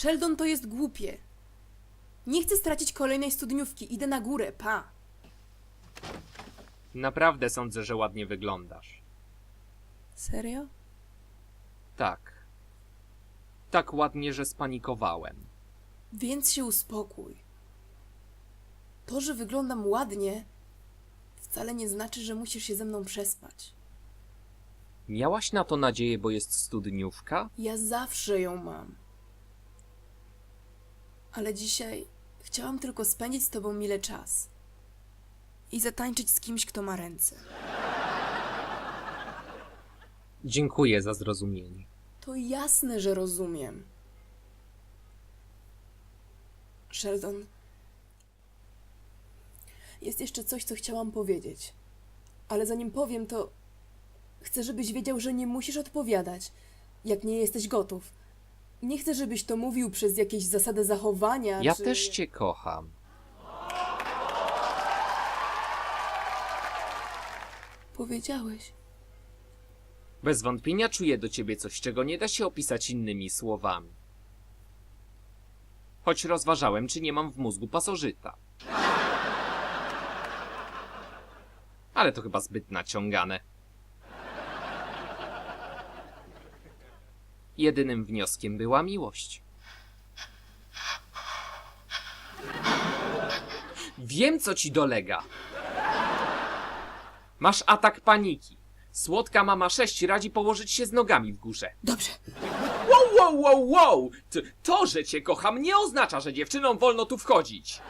Sheldon to jest głupie. Nie chcę stracić kolejnej studniówki. Idę na górę, pa. Naprawdę sądzę, że ładnie wyglądasz. Serio? Tak. Tak ładnie, że spanikowałem. Więc się uspokój. To, że wyglądam ładnie, wcale nie znaczy, że musisz się ze mną przespać. Miałaś na to nadzieję, bo jest studniówka? Ja zawsze ją mam. Ale dzisiaj chciałam tylko spędzić z tobą mile czas. I zatańczyć z kimś, kto ma ręce. Dziękuję za zrozumienie. To jasne, że rozumiem. Sheldon. Jest jeszcze coś, co chciałam powiedzieć. Ale zanim powiem, to chcę, żebyś wiedział, że nie musisz odpowiadać, jak nie jesteś gotów. Nie chcę, żebyś to mówił przez jakieś zasady zachowania. Ja czy... też cię kocham. Powiedziałeś. Bez wątpienia czuję do ciebie coś, czego nie da się opisać innymi słowami. Choć rozważałem, czy nie mam w mózgu pasożyta. Ale to chyba zbyt naciągane. Jedynym wnioskiem była miłość. Wiem, co ci dolega. Masz atak paniki. Słodka mama 6 radzi położyć się z nogami w górze. Dobrze. Wow, wow, wow, wow! T- To, że cię kocham, nie oznacza, że dziewczynom wolno tu wchodzić.